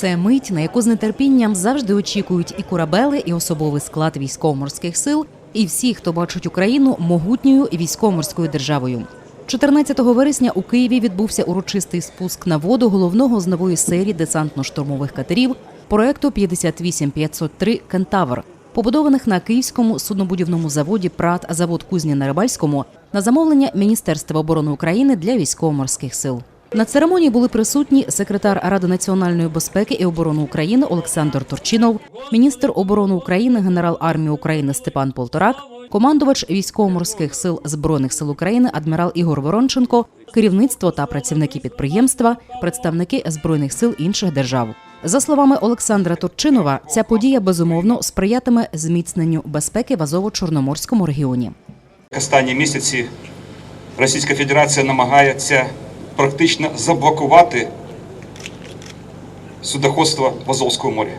Це мить, на яку з нетерпінням завжди очікують і корабели, і особовий склад військово-морських сил, і всі, хто бачить Україну могутньою військово-морською державою. 14 вересня у Києві відбувся урочистий спуск на воду головного з нової серії десантно-штурмових катерів проекту 58503 Кентавр, побудованих на київському суднобудівному заводі ПРАТ завод Кузні на Рибальському на замовлення Міністерства оборони України для військово-морських сил. На церемонії були присутні секретар Ради національної безпеки і оборони України Олександр Турчинов, міністр оборони України, генерал армії України Степан Полторак, командувач військово-морських сил збройних сил України адмірал Ігор Воронченко, керівництво та працівники підприємства, представники збройних сил інших держав. За словами Олександра Турчинова, ця подія безумовно сприятиме зміцненню безпеки в Азово-Чорноморському регіоні. Останні місяці Російська Федерація намагається практично заблокувати судоходство в Азовському морі,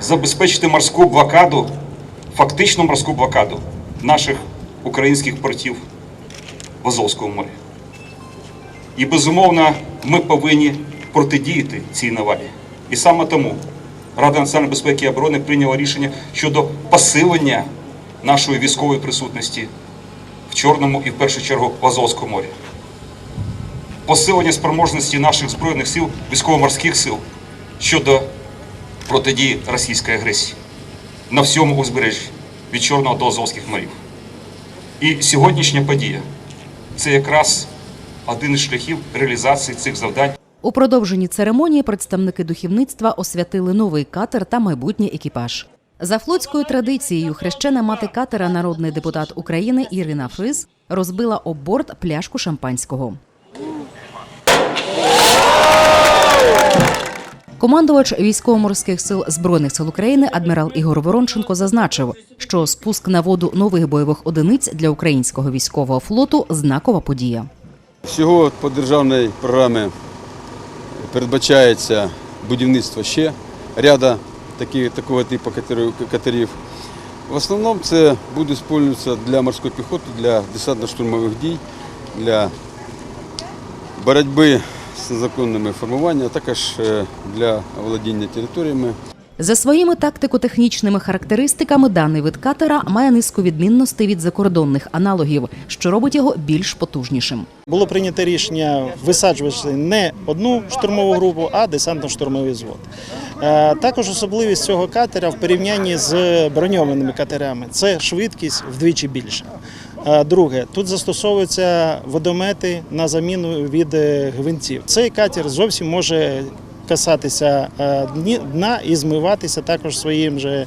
забезпечити морську блокаду, фактичну морську блокаду наших українських портів в Азовському морі. І безумовно, ми повинні протидіяти цій навалі. І саме тому Рада національної безпеки і оборони прийняла рішення щодо посилення нашої військової присутності в Чорному і в першу чергу в Азовському морі. Посилення спроможності наших збройних сил, військово-морських сил щодо протидії російської агресії на всьому узбережжі від Чорного до Азовських морів. І сьогоднішня подія це якраз один із шляхів реалізації цих завдань. У продовженні церемонії представники духовництва освятили новий катер та майбутній екіпаж. За флотською традицією, хрещена мати катера, народний депутат України Ірина Фриз розбила об борт пляшку шампанського. Командувач військово-морських сил збройних сил України адмірал Ігор Воронченко зазначив, що спуск на воду нових бойових одиниць для українського військового флоту знакова подія. Всього по державній програмі передбачається будівництво ще ряда таких, такого типу катерів-. В основному це буде використовуватися для морської піхоти, для десантно-штурмових дій, для боротьби з незаконними формуваннями, а також е, для володіння територіями. За своїми тактико-технічними характеристиками даний вид катера має низку відмінностей від закордонних аналогів, що робить його більш потужнішим. Було прийнято рішення висаджувати не одну штурмову групу, а десантно-штурмовий взвод. Е, Також особливість цього катера в порівнянні з броньованими катерами це швидкість вдвічі більша. Е, Друге, тут застосовуються водомети на заміну від е, гвинтів. Цей катер зовсім може касатися е, дна і змиватися також своїм же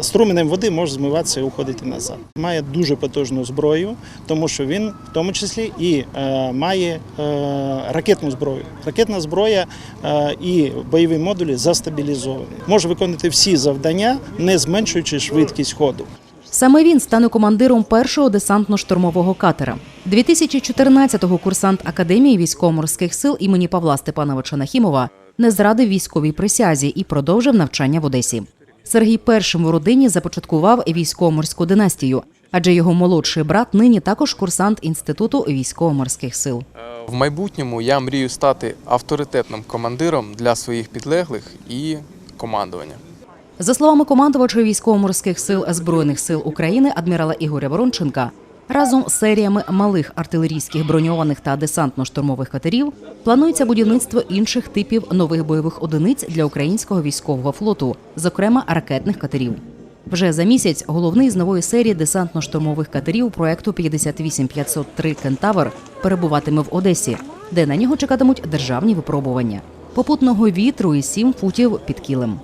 струменем води може змиватися і уходити назад. Має дуже потужну зброю, тому що він в тому числі і має ракетну зброю. Ракетна зброя і бойові модулі застабілізовані. Може виконувати всі завдання, не зменшуючи швидкість ходу. Саме він стане командиром першого десантно-штурмового катера. 2014-го курсант Академії військово-морських сил імені Павла Степановича Нахімова не зрадив військовій присязі і продовжив навчання в Одесі. Сергій першим у родині започаткував військово-морську династію, адже його молодший брат нині також курсант інституту військово-морських сил. В майбутньому я мрію стати авторитетним командиром для своїх підлеглих і командування. За словами командувача військово-морських сил Збройних сил України адмірала Ігоря Воронченка, разом з серіями малих артилерійських броньованих та десантно-штурмових катерів планується будівництво інших типів нових бойових одиниць для українського військового флоту, зокрема ракетних катерів. Вже за місяць головний з нової серії десантно-штурмових катерів проекту 58503 Кентавр перебуватиме в Одесі, де на нього чекатимуть державні випробування, попутного вітру і сім футів під кілем.